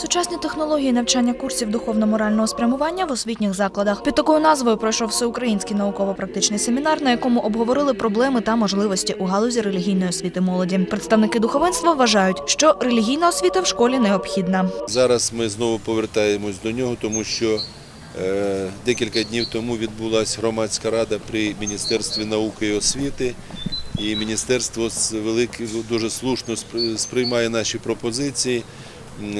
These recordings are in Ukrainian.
Сучасні технології навчання курсів духовно-морального спрямування в освітніх закладах. Під такою назвою пройшов всеукраїнський науково-практичний семінар, на якому обговорили проблеми та можливості у галузі релігійної освіти молоді. Представники духовенства вважають, що релігійна освіта в школі необхідна. Зараз ми знову повертаємось до нього, тому що е, декілька днів тому відбулася громадська рада при Міністерстві науки і освіти. І міністерство дуже слушно спри- сприймає наші пропозиції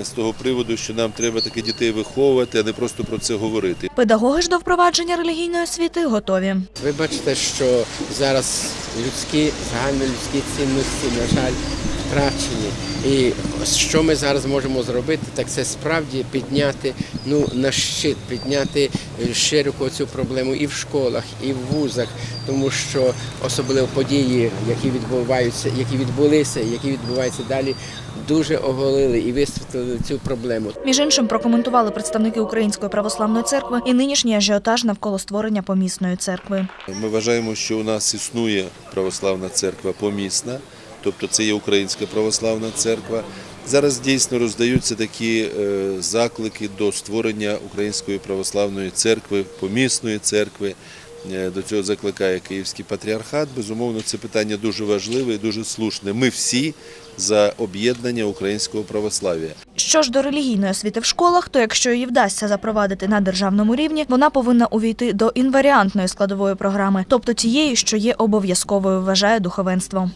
з того приводу, що нам треба таки дітей виховувати, а не просто про це говорити. Педагоги ж до впровадження релігійної освіти готові. Ви бачите, що зараз людські загальнолюдські цінності, на жаль, втрачені. І що ми зараз можемо зробити, так це справді підняти ну, на щит, підняти е, широко цю проблему і в школах, і в вузах, тому що особливо події, які відбуваються, які відбулися, які відбуваються далі, дуже оголили і висвітлили цю проблему. Між іншим прокоментували представники Української православної церкви і нинішній ажіотаж навколо створення помісної церкви. Ми вважаємо, що у нас існує православна церква помісна, тобто це є Українська православна церква. Зараз дійсно роздаються такі е, заклики до створення Української православної церкви, помісної церкви. Е, До цього закликає Київський патріархат. Безумовно, це питання дуже важливе і дуже слушне. Ми всі за об'єднання українського православ'я. Що ж до релігійної освіти в школах, то якщо її вдасться запровадити на державному рівні, вона повинна увійти до інваріантної складової програми, тобто тієї, що є обов'язковою, вважає духовенство.